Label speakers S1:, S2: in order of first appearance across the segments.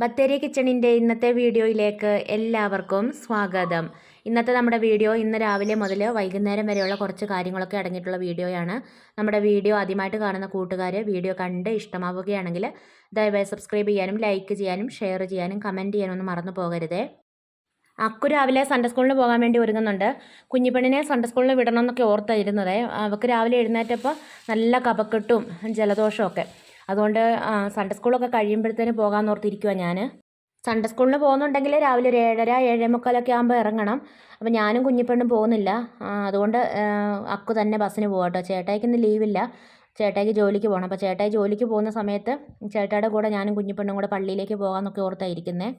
S1: ബത്തേരി കിച്ചണിന്റെ ഇന്നത്തെ വീഡിയോയിലേക്ക് എല്ലാവർക്കും സ്വാഗതം. ഇന്നത്തെ നമ്മുടെ വീഡിയോ ഇന്ന് രാവിലെ മുതൽ വൈകുന്നേരം വരെയുള്ള കുറച്ച് കാര്യങ്ങളൊക്കെ അടങ്ങിയിട്ടുള്ള വീഡിയോയാണ്. നമ്മുടെ വീഡിയോ ആദ്യമായിട്ട് കാണുന്ന കൂട്ടുകാർ വീഡിയോ കണ്ട് ഇഷ്ടമാവുകയാണെങ്കിൽ ദയവായി സബ്സ്ക്രൈബ് ചെയ്യാനും ലൈക്ക് ചെയ്യാനും ഷെയർ ചെയ്യാനും കമന്റ് ചെയ്യാനും ഒന്നും മറന്നു പോകരുതേ. അക്കു രാവിലെ സൺഡേ സ്കൂളിന് പോകാൻ വേണ്ടി ഒരുങ്ങുന്നുണ്ട്. കുഞ്ഞിപ്പെണ്ണിനെ സൺഡേ സ്കൂളിൽ വിടണം എന്നൊക്കെ ഓർത്തായിരുന്നത്. അവൾക്ക് രാവിലെ എഴുന്നേറ്റപ്പോൾ നല്ല കപക്കെട്ടും ജലദോഷമൊക്കെ അതുകൊണ്ട് സൺഡേ സ്കൂളൊക്കെ കഴിയുമ്പോഴത്തേന് പോകാമെന്ന് ഓർത്തിരിക്കുക ഞാൻ സൺഡേ സ്കൂളിന് പോകുന്നുണ്ടെങ്കിൽ രാവിലെ ഒരു ഏഴര ഏഴേ മുക്കാലൊക്കെ ആകുമ്പോൾ ഇറങ്ങണം. അപ്പോൾ ഞാനും കുഞ്ഞിപ്പെണ്ണും പോകുന്നില്ല. അതുകൊണ്ട് അക്കു തന്നെ ബസ്സിന് പോകാം കേട്ടോ. ചേട്ടായിക്ക് ഇന്ന് ലീവില്ല ചേട്ടായിക്ക് ജോലിക്ക് പോകണം അപ്പോൾ ചേട്ടായി ജോലിക്ക് പോകുന്ന സമയത്ത് ചേട്ടായിയുടെ കൂടെ ഞാനും കുഞ്ഞിപ്പെണ്ണും കൂടെ പള്ളിയിലേക്ക് പോകാമെന്നൊക്കെ ഓർത്തായിരിക്കുന്നത്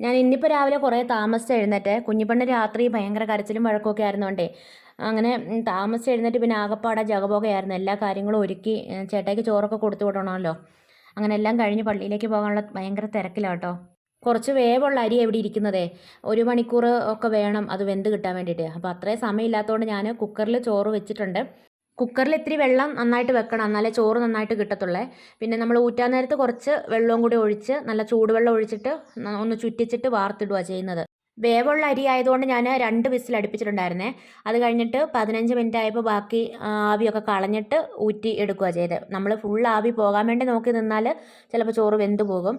S1: ഞാൻ ഇന്നിപ്പോൾ രാവിലെ കുറേ താമസിച്ച് എഴുന്നേറ്റ് കുഞ്ഞിപ്പണ്ണ് രാത്രി ഭയങ്കര കരച്ചിലും വഴക്കൊക്കെ ആയിരുന്നോണ്ടേ. അങ്ങനെ താമസിച്ച് എഴുന്നേറ്റ് പിന്നെ ആകപ്പാടെ ജഗപോകയായിരുന്നു എല്ലാ കാര്യങ്ങളും ഒരുക്കി ചേട്ടയ്ക്ക് ചോറൊക്കെ കൊടുത്തു വിടണമല്ലോ. അങ്ങനെ എല്ലാം കഴിഞ്ഞ് പള്ളിയിലേക്ക് പോകാനുള്ള ഭയങ്കര തിരക്കിലാട്ടോ. കുറച്ച് വേവുള്ള അരി എവിടെ ഇരിക്കുന്നതേ? ഒരു മണിക്കൂർ ഒക്കെ വേണം അത് വെന്ത് കിട്ടാൻ വേണ്ടിയിട്ട്. അപ്പോൾ അത്രയും സമയമില്ലാത്തതുകൊണ്ട് ഞാൻ കുക്കറിൽ ചോറ് വെച്ചിട്ടുണ്ട്. കുക്കറിൽ ഇത്തിരി വെള്ളം നന്നായിട്ട് വെക്കണം. എന്നാലേ ചോറ് നന്നായിട്ട് കിട്ടത്തുള്ളേ. പിന്നെ നമ്മൾ ഊറ്റാൻ നേരത്ത് കുറച്ച് വെള്ളവും കൂടി ഒഴിച്ച് നല്ല ചൂടുവെള്ളം ഒഴിച്ചിട്ട് ഒന്ന് ചുറ്റിച്ചിട്ട് വാർത്തിടുക ചെയ്യുന്നത്. വേവുള്ള അരി ആയതുകൊണ്ട് ഞാൻ രണ്ട് വിസിൽ അടുപ്പിച്ചിട്ടുണ്ടായിരുന്നേ. അത് കഴിഞ്ഞിട്ട് പതിനഞ്ച് മിനിറ്റ് ആയപ്പോൾ ബാക്കി ആവിയൊക്കെ കളഞ്ഞിട്ട് ഊറ്റി എടുക്കുക ചെയ്ത്. നമ്മൾ ഫുൾ ആവി പോകാൻ വേണ്ടി നോക്കി നിന്നാൽ ചിലപ്പോൾ ചോറ് വെന്ത് പോകും.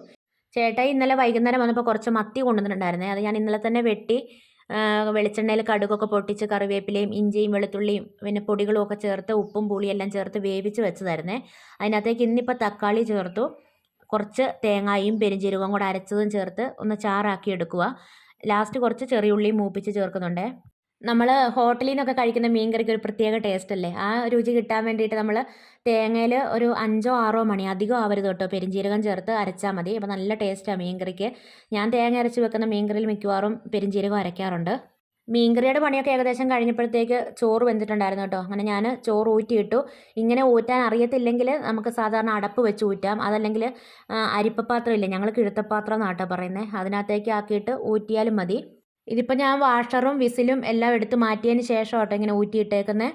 S1: ചേട്ടായി ഇന്നലെ വൈകുന്നേരം വന്നപ്പോൾ കുറച്ച് മത്തി കൊണ്ടുവന്നിട്ടുണ്ടായിരുന്നേ. അത് ഞാൻ ഇന്നലെ തന്നെ വെട്ടി വെളിച്ചെണ്ണയിൽ കടുകൊക്കെ പൊട്ടിച്ച് കറിവേപ്പിലയും ഇഞ്ചിയും വെളുത്തുള്ളിയും പിന്നെ പൊടികളും ഒക്കെ ചേർത്ത് ഉപ്പും പുളിയും എല്ലാം ചേർത്ത് വേവിച്ച് വെച്ചതായിരുന്നേ. അതിനകത്തേക്ക് ഇന്നിപ്പോൾ തക്കാളി ചേർത്തു. കുറച്ച് തേങ്ങായും പെരുംജീരകവും കൂടെ അരച്ചതും ചേർത്ത് ഒന്ന് ചാറാക്കി എടുക്കുക. ലാസ്റ്റ് കുറച്ച് ചെറിയ ചെറിയുള്ളിയും മൂപ്പിച്ച് ചേർക്കുന്നുണ്ട്. നമ്മൾ ഹോട്ടലിൽ നിന്നൊക്കെ കഴിക്കുന്ന മീൻകറിക്ക് ഒരു പ്രത്യേക ടേസ്റ്റ് അല്ലേ? ആ രുചി കിട്ടാൻ വേണ്ടിയിട്ട് നമ്മൾ തേങ്ങയിൽ ഒരു അഞ്ചോ ആറോ മണി അധികം ആവരുത് കേട്ടോ. പെരിഞ്ചീരകം ചേർത്ത് അരച്ചാൽ മതി. അപ്പോൾ നല്ല ടേസ്റ്റാണ് മീൻകറിക്ക്. ഞാൻ തേങ്ങ അരച്ച് വെക്കുന്ന മീൻകറിയിൽ മിക്കവാറും പെരിഞ്ചീരകം അരയ്ക്കാറുണ്ട്. മീൻകറിയുടെ പണിയൊക്കെ ഏകദേശം കഴിഞ്ഞപ്പോഴത്തേക്ക് ചോറ് വെന്തിട്ടുണ്ടായിരുന്നു കേട്ടോ. അങ്ങനെ ഞാൻ ചോറ് ഊറ്റിയിട്ടു. ഇങ്ങനെ ഊറ്റാൻ അറിയത്തില്ലെങ്കിൽ നമുക്ക് സാധാരണ അടപ്പ് വെച്ച് ഊറ്റാം. അതല്ലെങ്കിൽ അരിപ്പപാത്രം ഇല്ലേ? ഞങ്ങൾ കിഴുത്തപ്പാത്രം എന്നാട്ടോ പറയുന്നത് അതിനകത്തേക്ക് ആക്കിയിട്ട് ഊറ്റിയാലും മതി. ഇതിപ്പോൾ ഞാൻ വാഷറും വിസിലും എല്ലാം എടുത്ത് മാറ്റിയതിന് ശേഷം കേട്ടോ ഇങ്ങനെ ഊറ്റിയിട്ടേക്കുന്നത്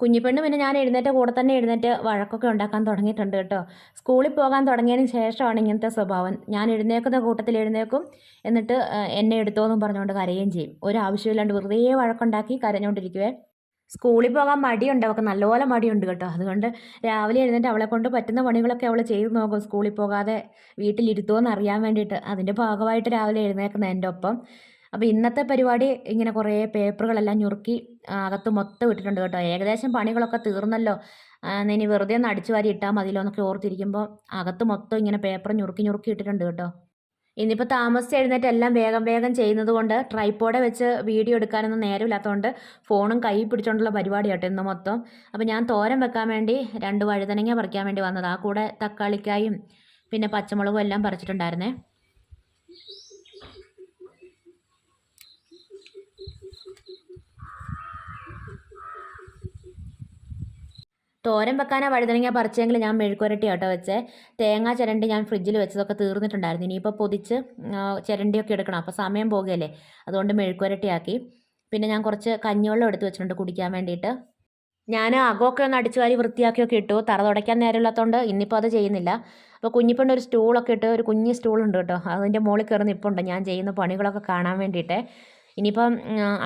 S1: കുഞ്ഞിപ്പെണ്ണ് പിന്നെ ഞാൻ എഴുന്നേറ്റ കൂടെ തന്നെ എഴുന്നേറ്റ് വഴക്കൊക്കെ ഉണ്ടാക്കാൻ തുടങ്ങിയിട്ടുണ്ട് കേട്ടോ. സ്കൂളിൽ പോകാൻ തുടങ്ങിയതിന് ശേഷമാണ് ഇങ്ങനത്തെ സ്വഭാവം. ഞാൻ എഴുന്നേക്കുന്ന കൂട്ടത്തിൽ എഴുന്നേക്കും എന്നിട്ട് എന്നെ എടുത്തോന്നും പറഞ്ഞുകൊണ്ട് കരയുകയും ചെയ്യും. ഒരാവശ്യമില്ലാണ്ട് വെറുതെ വഴക്കുണ്ടാക്കി കരഞ്ഞുകൊണ്ടിരിക്കുവേ. സ്കൂളിൽ പോകാൻ മടിയുണ്ട്. അവൾക്ക് നല്ലപോലെ മടിയുണ്ട് കേട്ടോ. അതുകൊണ്ട് രാവിലെ എഴുന്നേറ്റ് അവളെ കൊണ്ട് പറ്റുന്ന പണികളൊക്കെ അവൾ ചെയ്ത് നോക്കും സ്കൂളിൽ പോകാതെ വീട്ടിലിരുത്തുമെന്ന് അറിയാൻ വേണ്ടിയിട്ട്. അതിന്റെ ഭാഗമായിട്ട് രാവിലെ എഴുന്നേക്കുന്ന എന്റെ ഒപ്പം. അപ്പോൾ ഇന്നത്തെ പരിപാടി ഇങ്ങനെ കുറേ പേപ്പറുകളെല്ലാം ഞുറുക്കി അകത്ത് മൊത്തം ഇട്ടിട്ടുണ്ട് കേട്ടോ. ഏകദേശം പണികളൊക്കെ തീർന്നല്ലോ. ഇനി വെറുതെ ഒന്ന് അടിച്ചു വാരി ഇട്ടാൽ മതിയല്ലോ എന്നൊക്കെ ഓർത്തിരിക്കുമ്പോൾ അകത്ത് മൊത്തം ഇങ്ങനെ പേപ്പർ ഞുറുക്കി ഞുറുക്കി ഇട്ടിട്ടുണ്ട് കേട്ടോ. ഇന്നിപ്പോൾ താമസിച്ച് എഴുന്നേറ്റ് എല്ലാം വേഗം വേഗം ചെയ്യുന്നത് കൊണ്ട് ട്രൈപ്പോടെ വെച്ച് വീഡിയോ എടുക്കാനൊന്നും നേരമില്ലാത്തതുകൊണ്ട് ഫോണും കൈ പിടിച്ചുകൊണ്ടുള്ള പരിപാടി കേട്ടോ ഇന്ന് മൊത്തം. അപ്പോൾ ഞാൻ തോരൻ വെക്കാൻ വേണ്ടി രണ്ട് വഴുതനങ്ങ പറിക്കാൻ വേണ്ടി വന്നത്. ആ കൂടെ തക്കാളിക്കായും പിന്നെ പച്ചമുളകും എല്ലാം പറിച്ചിട്ടുണ്ടായിരുന്നേ. തോരൻ വെക്കാനാ വഴുതനങ്ങ പറിച്ചെങ്കിൽ ഞാൻ മെഴുക്കുരട്ടി ആട്ടോ വെച്ചേ. തേങ്ങ ചിരണ്ടി ഞാൻ ഫ്രിഡ്ജിൽ വെച്ചതൊക്കെ തീർന്നിട്ടുണ്ടായിരുന്നു. ഇനിയിപ്പോൾ പൊതിച്ച് ചിരണ്ടിയൊക്കെ എടുക്കണം. അപ്പോൾ സമയം പോകുകയല്ലേ? അതുകൊണ്ട് മെഴുക്കുരട്ടിയാക്കി പിന്നെ ഞാൻ കുറച്ച് കഞ്ഞിവെള്ളം എടുത്ത് വെച്ചിട്ടുണ്ട് കുടിക്കാൻ വേണ്ടിയിട്ട്. ഞാൻ അകമൊക്കെ ഒന്ന് അടിച്ചു വാരി വൃത്തിയാക്കിയൊക്കെ ഇട്ടു. തറ തുടയ്ക്കാൻ നേരമില്ലാത്തതുകൊണ്ട് ഇന്നിപ്പോൾ അത് ചെയ്യുന്നില്ല. അപ്പോൾ കുഞ്ഞിപ്പണ്ട് ഒരു സ്റ്റൂളൊക്കെ ഇട്ട് ഒരു കുഞ്ഞ് സ്റ്റൂളുണ്ട് കേട്ടോ. അതിന്റെ മുകളിൽ കയറി നിൽപ്പുണ്ട് ഞാൻ ചെയ്യുന്ന പണികളൊക്കെ കാണാൻ വേണ്ടിയിട്ട്. ഇനിയിപ്പം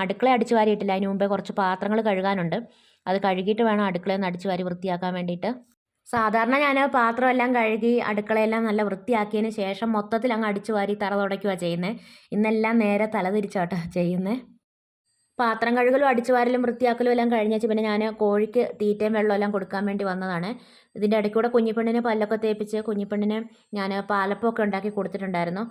S1: അടുക്കള അടിച്ചു വാരിയിട്ടില്ല അതിന് മുമ്പേ കുറച്ച് പാത്രങ്ങൾ കഴുകാനുണ്ട്. അത് കഴുകിയിട്ട് വേണം അടുക്കളയിൽ നിന്ന് അടിച്ചു വാരി വൃത്തിയാക്കാൻ വേണ്ടിയിട്ട്. സാധാരണ ഞാൻ പാത്രമെല്ലാം കഴുകി അടുക്കളയെല്ലാം നല്ല വൃത്തിയാക്കിയതിന് ശേഷം മൊത്തത്തിൽ അങ്ങ് അടിച്ചു വാരി തറ തുടയ്ക്കുക ചെയ്യുന്നത് ഇന്നെല്ലാം നേരെ തലതിരിച്ചാട്ടോ ചെയ്യുന്നത് പാത്രം കഴുകലും അടിച്ചു വാരലും വൃത്തിയാക്കലും എല്ലാം കഴിഞ്ഞാച്ച് പിന്നെ ഞാൻ കോഴിക്ക് തീറ്റയും വെള്ളവും എല്ലാം കൊടുക്കാൻ വേണ്ടി വന്നതാണ്. ഇതിന്റെ ഇടയ്ക്ക് കൂടെ കുഞ്ഞിപ്പെണ്ണിനെ പല്ലൊക്കെ തേപ്പിച്ച് കുഞ്ഞിപ്പെണ്ണിനെ ഞാൻ പാലപ്പമൊക്കെ ഉണ്ടാക്കി കൊടുത്തിട്ടുണ്ടായിരുന്നു.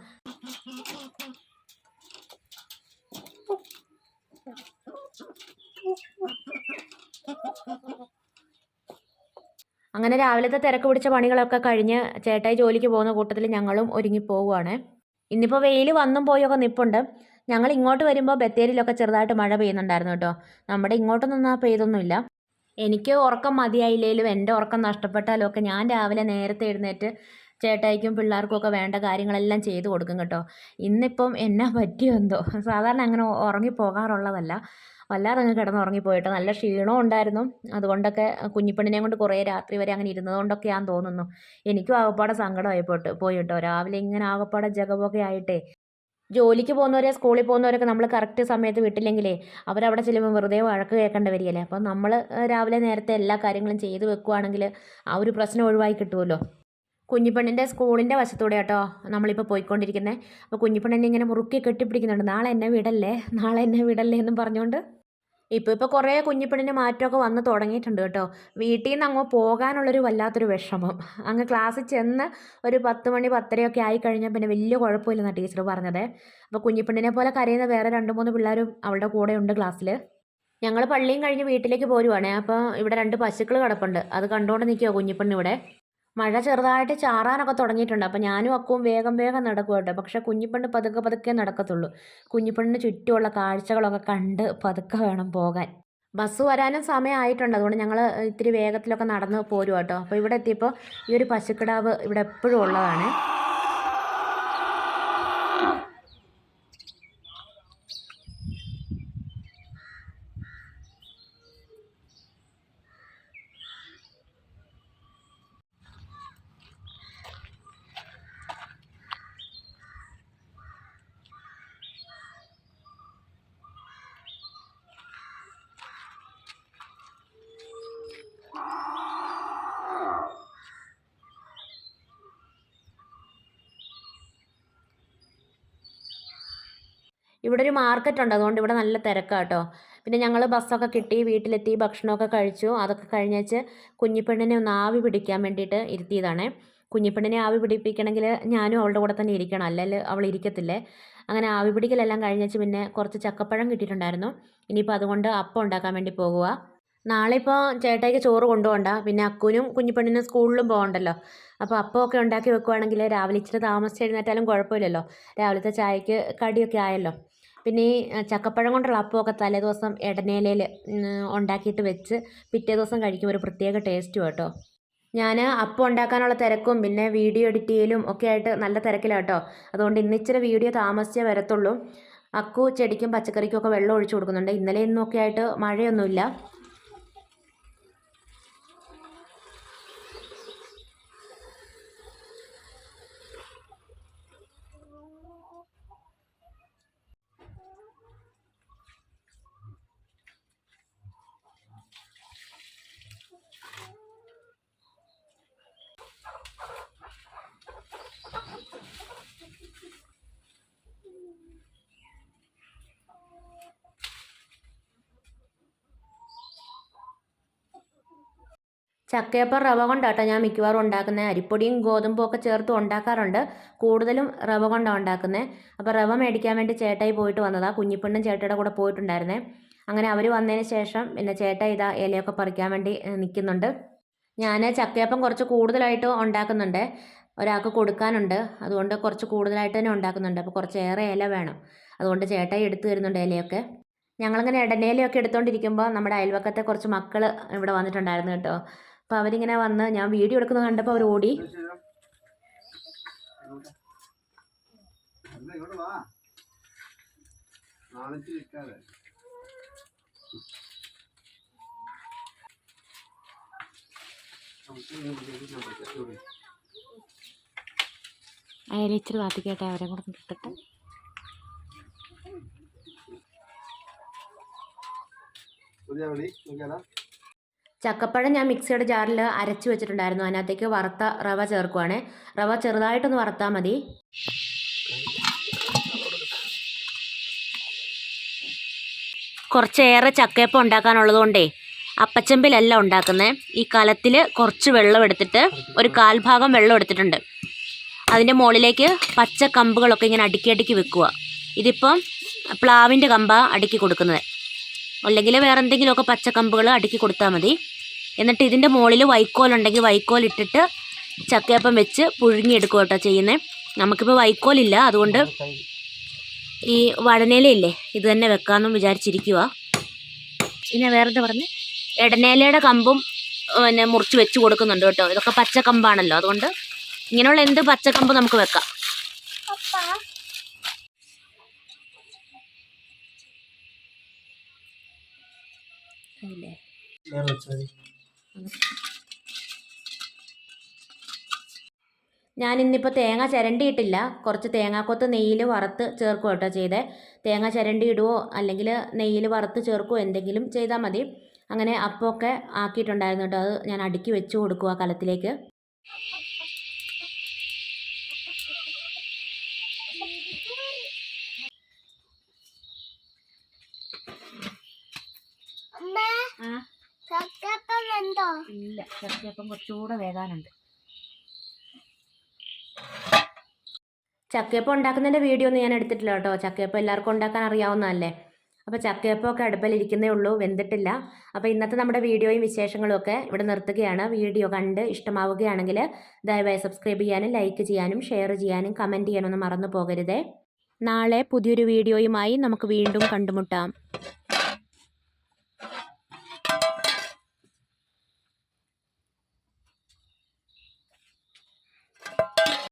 S1: അങ്ങനെ രാവിലത്തെ തിരക്ക് പിടിച്ച പണികളൊക്കെ കഴിഞ്ഞ് ചേട്ടായി ജോലിക്ക് പോകുന്ന കൂട്ടത്തിൽ ഞങ്ങളും ഒരുങ്ങി പോവുകയാണ് ഇന്നിപ്പോൾ വെയിൽ വന്നും പോയൊക്കെ നിപ്പുണ്ട്. ഞങ്ങൾ ഇങ്ങോട്ട് വരുമ്പോൾ ബത്തേരിയിലൊക്കെ ചെറുതായിട്ട് മഴ പെയ്യുന്നുണ്ടായിരുന്നു കേട്ടോ. നമ്മുടെ ഇങ്ങോട്ടൊന്നും ആ പെയ്തൊന്നുമില്ല. എനിക്ക് ഉറക്കം മതിയായില്ലേലും എന്റെ ഉറക്കം നഷ്ടപ്പെട്ടാലും ഒക്കെ ഞാൻ രാവിലെ നേരത്തെ എഴുന്നേറ്റ് ചേട്ടായിക്കും പിള്ളേർക്കും ഒക്കെ വേണ്ട കാര്യങ്ങളെല്ലാം ചെയ്തു കൊടുക്കും കേട്ടോ. ഇന്നിപ്പം എന്നാ പറ്റിയോ എന്തോ? സാധാരണ അങ്ങനെ ഉറങ്ങി പോകാറുള്ളതല്ല. വല്ലാതെ അങ്ങ് കിടന്ന് ഉറങ്ങിപ്പോയിട്ട് നല്ല ക്ഷീണവും ഉണ്ടായിരുന്നു. അതുകൊണ്ടൊക്കെ കുഞ്ഞിപ്പെണ്ണിനെയും കൊണ്ട് കുറേ രാത്രി വരെ അങ്ങനെ ഇരുന്നതുകൊണ്ടൊക്കെയാണെന്ന് തോന്നുന്നു. എനിക്കും ആകപ്പാടെ സങ്കടമായി പോയിട്ടോ. രാവിലെ ഇങ്ങനെ ആകപ്പാടെ ജഗമൊക്കെ ആയിട്ടേ. ജോലിക്ക് പോകുന്നവരെ സ്കൂളിൽ പോകുന്നവരൊക്കെ നമ്മൾ കറക്റ്റ് സമയത്ത് വിട്ടില്ലെങ്കിലേ അവരവിടെ ചെല്ലുമ്പോൾ വെറുതെ വഴക്ക് കേൾക്കേണ്ടി വരികയല്ലേ? അപ്പോൾ നമ്മൾ രാവിലെ നേരത്തെ എല്ലാ കാര്യങ്ങളും ചെയ്ത് വെക്കുവാണെങ്കിൽ ആ ഒരു പ്രശ്നം ഒഴിവായി കിട്ടുമല്ലോ കുഞ്ഞിപ്പെണ്ണിന്റെ സ്കൂളിന്റെ വശത്തൂടെ കേട്ടോ നമ്മളിപ്പോൾ പോയിക്കൊണ്ടിരിക്കുന്നത് അപ്പോൾ കുഞ്ഞിപ്പെണ്ണിനെ ഇങ്ങനെ മുറുക്കി കെട്ടിപ്പിടിക്കുന്നുണ്ട്. നാളെ എന്നെ വിടല്ലേ? നാളെ എന്നെ വിടല്ലേ എന്നും പറഞ്ഞുകൊണ്ട് ഇപ്പോൾ ഇപ്പോൾ കുറേ കുഞ്ഞിപ്പെണ്ണിന് മാറ്റമൊക്കെ വന്ന് തുടങ്ങിയിട്ടുണ്ട് കേട്ടോ. വീട്ടിൽ നിന്ന് അങ്ങ് പോകാനുള്ളൊരു വല്ലാത്തൊരു വിഷമം. അങ്ങ് ക്ലാസ്സിൽ ചെന്ന് ഒരു പത്ത് മണി പത്തരയൊക്കെ ആയി കഴിഞ്ഞാൽ പിന്നെ വലിയ കുഴപ്പമില്ലെന്നാണ് ടീച്ചർ പറഞ്ഞത്. അപ്പോൾ കുഞ്ഞിപ്പെണ്ണിനെ പോലെ കരയുന്ന വേറെ രണ്ട് മൂന്ന് പിള്ളേരും അവളുടെ കൂടെ ഉണ്ട് ക്ലാസ്സിൽ ഞങ്ങൾ പള്ളിയും കഴിഞ്ഞ് വീട്ടിലേക്ക് പോരുവാണേ. അപ്പോൾ ഇവിടെ രണ്ട് പശുക്കൾ കിടപ്പുണ്ട്. അത് കണ്ടുകൊണ്ട് നിൽക്കുമോ കുഞ്ഞിപ്പെണ്ണ് ഇവിടെ മഴ ചെറുതായിട്ട് ചാറാനൊക്കെ തുടങ്ങിയിട്ടുണ്ട്. അപ്പോൾ ഞാനും അക്കവും വേഗം വേഗം നടക്കും കേട്ടോ. പക്ഷെ കുഞ്ഞിപ്പെണ്ണ് പതുക്കെ പതുക്കെ നടക്കത്തുള്ളൂ. കുഞ്ഞിപ്പെണ്ണിന് ചുറ്റുമുള്ള കാഴ്ചകളൊക്കെ കണ്ട് പതുക്കെ വേണം പോകാൻ. ബസ് വരാനും സമയമായിട്ടുണ്ട്. അതുകൊണ്ട് ഞങ്ങൾ ഇത്തിരി വേഗത്തിലൊക്കെ നടന്ന് പോരും കേട്ടോ. അപ്പോൾ ഇവിടെ എത്തിയപ്പോൾ ഈ ഒരു പശുക്കിടാവ് ഇവിടെ എപ്പോഴും ഉള്ളതാണ്. ഇവിടെ ഒരു മാർക്കറ്റ് ഉണ്ട്. അതുകൊണ്ട് ഇവിടെ നല്ല തിരക്കാണ് കേട്ടോ പിന്നെ ഞങ്ങൾ ബസ്സൊക്കെ കിട്ടി വീട്ടിലെത്തി ഭക്ഷണമൊക്കെ കഴിച്ചു. അതൊക്കെ കഴിഞ്ഞേച്ച് കുഞ്ഞിപ്പെണ്ണിനെ ഒന്ന് ആവി പിടിക്കാൻ വേണ്ടിയിട്ട് ഇരുത്തിയതാണേ. കുഞ്ഞിപ്പെണ്ണിനെ ആവി പിടിപ്പിക്കണമെങ്കിൽ ഞാനും അവളുടെ കൂടെ തന്നെ ഇരിക്കണം. അല്ലെങ്കിൽ അവൾ ഇരിക്കത്തില്ലേ? അങ്ങനെ ആവി പിടിക്കലെല്ലാം കഴിഞ്ഞേച്ച് പിന്നെ കുറച്ച് ചക്കപ്പഴം കിട്ടിയിട്ടുണ്ടായിരുന്നു. ഇനിയിപ്പോൾ അതുകൊണ്ട് അപ്പം ഉണ്ടാക്കാൻ വേണ്ടി പോകുക നാളെ ഇപ്പോൾ ചേട്ടായിക്ക് ചോറ് കൊണ്ടുപോകണ്ട. പിന്നെ അക്കുനും കുഞ്ഞിപ്പെണ്ണിനും സ്കൂളിലും പോകണ്ടല്ലോ. അപ്പോൾ അപ്പമൊക്കെ ഉണ്ടാക്കി വെക്കുവാണെങ്കിൽ രാവിലെ ഇച്ചിരി താമസിച്ച് എഴുന്നേറ്റാലും കുഴപ്പമില്ലല്ലോ. രാവിലത്തെ ചായക്ക് കടിയൊക്കെ ആയല്ലോ. പിന്നെ ഈ ചക്കപ്പഴം കൊണ്ടുള്ള അപ്പമൊക്കെ തലേദിവസം ഇടനേലയിൽ ഉണ്ടാക്കിയിട്ട് വെച്ച് പിറ്റേ ദിവസം കഴിക്കുമ്പോൾ ഒരു പ്രത്യേക ടേസ്റ്റും കേട്ടോ ഞാൻ അപ്പം ഉണ്ടാക്കാനുള്ള തിരക്കും പിന്നെ വീഡിയോ എഡിറ്റ് ചെയ്യലും ഒക്കെ ആയിട്ട് നല്ല തിരക്കിലാണ് കേട്ടോ അതുകൊണ്ട് ഇന്നിച്ചിരി വീഡിയോ താമസിച്ചേ വരത്തുള്ളൂ. അക്കു ചെടിക്കും പച്ചക്കറിക്കും ഒക്കെ വെള്ളം ഒഴിച്ചു കൊടുക്കുന്നുണ്ട്. ഇന്നലെ ഇന്നൊക്കെ ആയിട്ട് മഴയൊന്നുമില്ല. ചക്കയപ്പം റവ കൊണ്ടാട്ടോ ഞാൻ മിക്കവാറും ഉണ്ടാക്കുന്നത് അരിപ്പൊടിയും ഗോതമ്പും ഒക്കെ ചേർത്ത് ഉണ്ടാക്കാറുണ്ട്. കൂടുതലും റവ കൊണ്ടാണ് ഉണ്ടാക്കുന്നത് അപ്പോൾ റവ മേടിക്കാൻ വേണ്ടി ചേട്ടായി പോയിട്ട് വന്നതാണ് കുഞ്ഞിപ്പെണ്ണും ചേട്ടയുടെ കൂടെ പോയിട്ടുണ്ടായിരുന്നേ. അങ്ങനെ അവർ വന്നതിന് ശേഷം പിന്നെ ചേട്ട ഇതാ ഇലയൊക്കെ പറിക്കാൻ വേണ്ടി നിൽക്കുന്നുണ്ട്. ഞാൻ ചക്കയപ്പം കുറച്ച് കൂടുതലായിട്ട് ഉണ്ടാക്കുന്നുണ്ട്. ഒരാൾക്ക് കൊടുക്കാനുണ്ട്. അതുകൊണ്ട് കുറച്ച് കൂടുതലായിട്ട് തന്നെ ഉണ്ടാക്കുന്നുണ്ട്. അപ്പോൾ കുറച്ച് ഏറെ ഇല വേണം. അതുകൊണ്ട് ചേട്ടായി എടുത്തു തരുന്നുണ്ട് ഇലയൊക്കെ. ഞങ്ങളിങ്ങനെ ഇടനേലയൊക്കെ എടുത്തുകൊണ്ടിരിക്കുമ്പോൾ നമ്മുടെ അയൽവക്കത്തെ കുറച്ച് മക്കൾ ഇവിടെ വന്നിട്ടുണ്ടായിരുന്നു കേട്ടോ. അപ്പോൾ അവരിങ്ങനെ വന്ന് ഞാൻ വീഡിയോ എടുക്കുന്നത് കണ്ടപ്പോൾ അവർ ഓടി. അയാൾ ഇച്ചിരി കാത്തിക്കട്ടെ അവരെ കൂടെ കിട്ടട്ടെ
S2: പുതിയ വിളി നോക്കിയാലോ?
S1: ചക്കപ്പഴം ഞാൻ മിക്സിയുടെ ജാറിൽ അരച്ച് വെച്ചിട്ടുണ്ടായിരുന്നു. അതിനകത്തേക്ക് വറുത്ത റവ ചേർക്കുവാണേ. റവ ചെറുതായിട്ടൊന്ന് വറുത്താൽ മതി. കുറച്ചേറെ ചക്കയപ്പം ഉണ്ടാക്കാനുള്ളതുകൊണ്ടേ അപ്പച്ചമ്പിലല്ല ഉണ്ടാക്കുന്നത് ഈ കലത്തിൽ കുറച്ച് വെള്ളം എടുത്തിട്ട് ഒരു കാൽഭാഗം വെള്ളം എടുത്തിട്ടുണ്ട്. അതിന്റെ മുകളിലേക്ക് പച്ച കമ്പുകളൊക്കെ ഇങ്ങനെ അടുക്കി അടുക്കി വെക്കുക ഇതിപ്പം പ്ലാവിന്റെ കമ്പ അടുക്കി കൊടുക്കുന്നത്. അല്ലെങ്കിൽ വേറെ എന്തെങ്കിലുമൊക്കെ പച്ചക്കമ്പുകൾ അടുക്കി കൊടുത്താൽ മതി. എന്നിട്ട് ഇതിന്റെ മുകളിൽ വൈക്കോൽ ഉണ്ടെങ്കിൽ വൈക്കോൽ ഇട്ടിട്ട് ചക്കയപ്പം വെച്ച് പുഴുങ്ങിയെടുക്കുക കേട്ടോ ചെയ്യുന്നത് നമുക്കിപ്പോൾ വൈക്കോലില്ല അതുകൊണ്ട് ഈ വഴനയിലയില്ലേ ഇത് തന്നെ വെക്കാമെന്നും വിചാരിച്ചിരിക്കുക പിന്നെ വേറെന്താ പറഞ്ഞ്? ഇടനേലയുടെ കമ്പും പിന്നെ മുറിച്ച് വെച്ച് കൊടുക്കുന്നുണ്ട് കേട്ടോ. ഇതൊക്കെ പച്ചക്കമ്പാണല്ലോ അതുകൊണ്ട് ഇങ്ങനെയുള്ള എന്ത് പച്ചക്കമ്പ് നമുക്ക് വെക്കാം? ഞാൻ ഇന്നിപ്പോൾ തേങ്ങ ചിരണ്ടിയിട്ടില്ല. കുറച്ച് തേങ്ങാക്കൊത്ത് നെയ്യിൽ വറുത്ത് ചേർക്കുക കേട്ടോ ചെയ്തേ. തേങ്ങ ചിരണ്ടി ഇടുവോ അല്ലെങ്കിൽ നെയ്യിൽ വറുത്ത് ചേർക്കുവോ എന്തെങ്കിലും ചെയ്താൽ മതി. അങ്ങനെ അപ്പമൊക്കെ ആക്കിയിട്ടുണ്ടായിരുന്നു കേട്ടോ. അത് ഞാൻ അടുക്കി വെച്ച് കൊടുക്കുക കലത്തിലേക്ക് ആ
S3: ചക്കപ്പനുണ്ടോ
S1: ഇല്ല ചക്കയപ്പം കുറച്ചുകൂടെ വേകാനുണ്ട്. ചക്കയപ്പം ഉണ്ടാക്കുന്നതിന്റെ വീഡിയോ ഒന്നും ഞാൻ എടുത്തിട്ടില്ല കേട്ടോ. ചക്കയപ്പം എല്ലാവർക്കും ഉണ്ടാക്കാൻ അറിയാവുന്നതല്ലേ. അപ്പോൾ ചക്കയപ്പം ഒക്കെ അടുപ്പിലിരിക്കുന്നേ ഉള്ളൂ വെന്തിട്ടില്ല. അപ്പോൾ ഇന്നത്തെ നമ്മുടെ വീഡിയോയും വിശേഷങ്ങളും ഒക്കെ ഇവിടെ നിർത്തുകയാണ്. വീഡിയോ കണ്ട് ഇഷ്ടമാവുകയാണെങ്കിൽ ദയവായി സബ്സ്ക്രൈബ് ചെയ്യാനും ലൈക്ക് ചെയ്യാനും ഷെയർ ചെയ്യാനും കമന്റ് ചെയ്യാനൊന്നും മറന്നു പോകരുതേ. നാളെ പുതിയൊരു വീഡിയോയുമായി നമുക്ക് വീണ്ടും കണ്ടുമുട്ടാം.